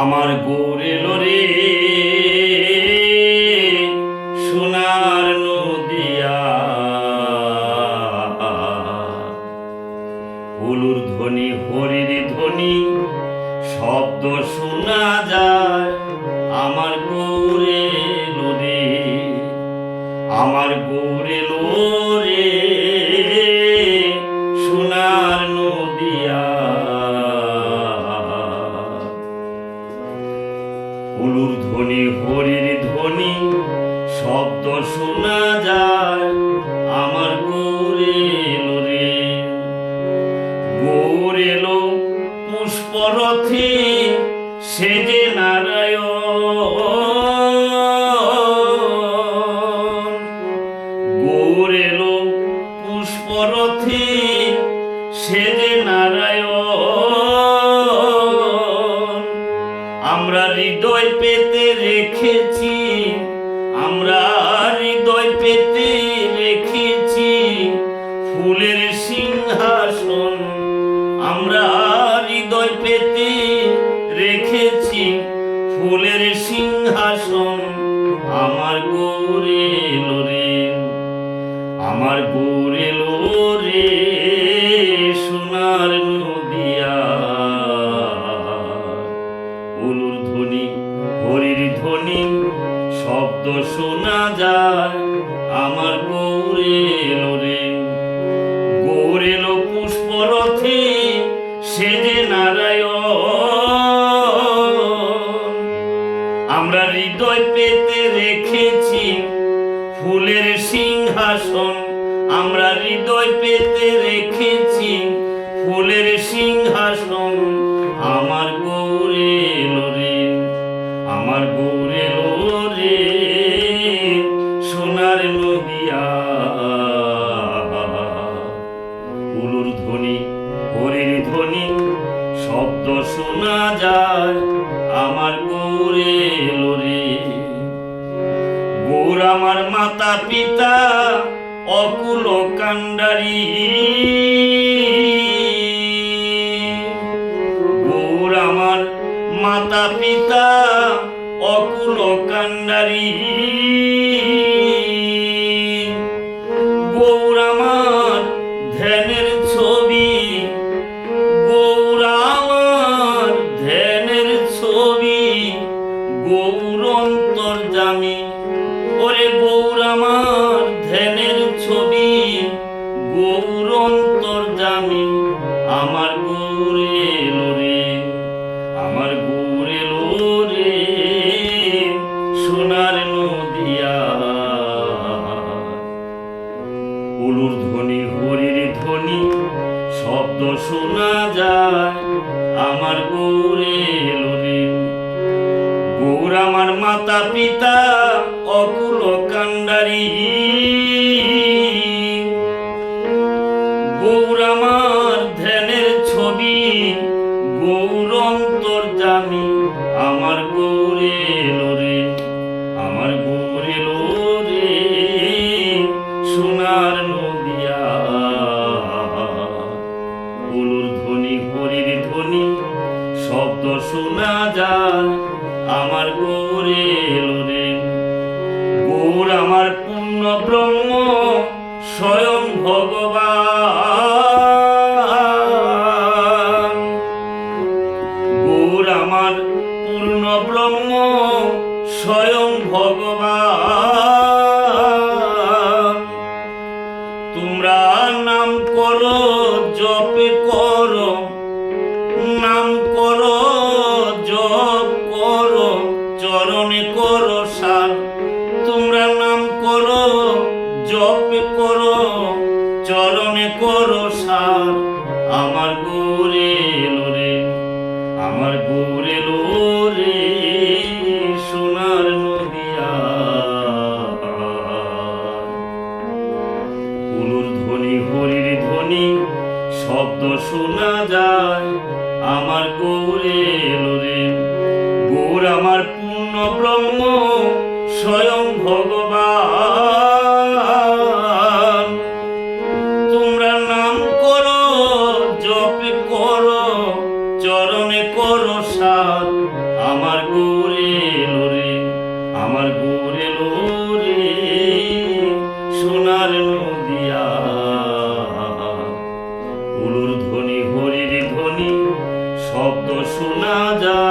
আমার গৌরে লোরে সোনার নদিয়া। উলুর ধ্বনি হরির ধ্বনি শব্দ শোনা শব্দ শোনা যায় আমার গৌরে লোরে গৌর এলো পুষ্পরথে সেজে নারায়ণ। গৌর এলো পুষ্পরথে সেজে নারায়ণ। আমরা হৃদয় পেতে রেখেছি পেতে রেখেছি ফুলের সিংহাসন। আমরা হৃদয় পেতে রেখেছি ফুলের সিংহাসন। আমার গৌরে আমার গৌরে সোনার নদিয়া। উলুর ধ্বনি, হরির ধ্বনি, শব্দ শোনা যায়। ফুলের সিংহাসন আমরা হৃদয় পেতে রেখেছি। ফুলের সিংহাসন আমার গৌরে লোরে আমার গৌরে লোরে সোনার নদিয়া। উলুর ধ্বনি, হরির ধ্বনি, শব্দ শোনা যায়। আমার গৌরে লোরে গৌর আমার মাতা পিতা অকুল কান্ডারি গৌর আমার মাতা পিতা অকুল কান্ডারি শোনা যায়, আমার গৌরে লোরে গৌর আমার মাতা পিতা, অকুল কান্ডারি গৌর আমার ধ্যানের ছবি, গৌর অন্তর্জামী আমার গৌরে লোরে ব্রহ্ম স্বয়ং ভগবান। গৌর আমার পূর্ণ ব্রহ্ম স্বয়ং ভগবান। তোমরা নাম করো জপে করো। চরণে করো সার আমার গোরে লোরে আমার গোরে লোরে ধ্বনি ধ্বনি, শব্দ শোনা যায়, আমার গৌরে লোরে গৌর আমার পূর্ণ ব্রহ্ম, স্বয়ং গোরে লোরে আমার গোরে লোরে সোনার নদিয়া। উলুর ধ্বনি হরির ধ্বনি শব্দ শোনা যায়।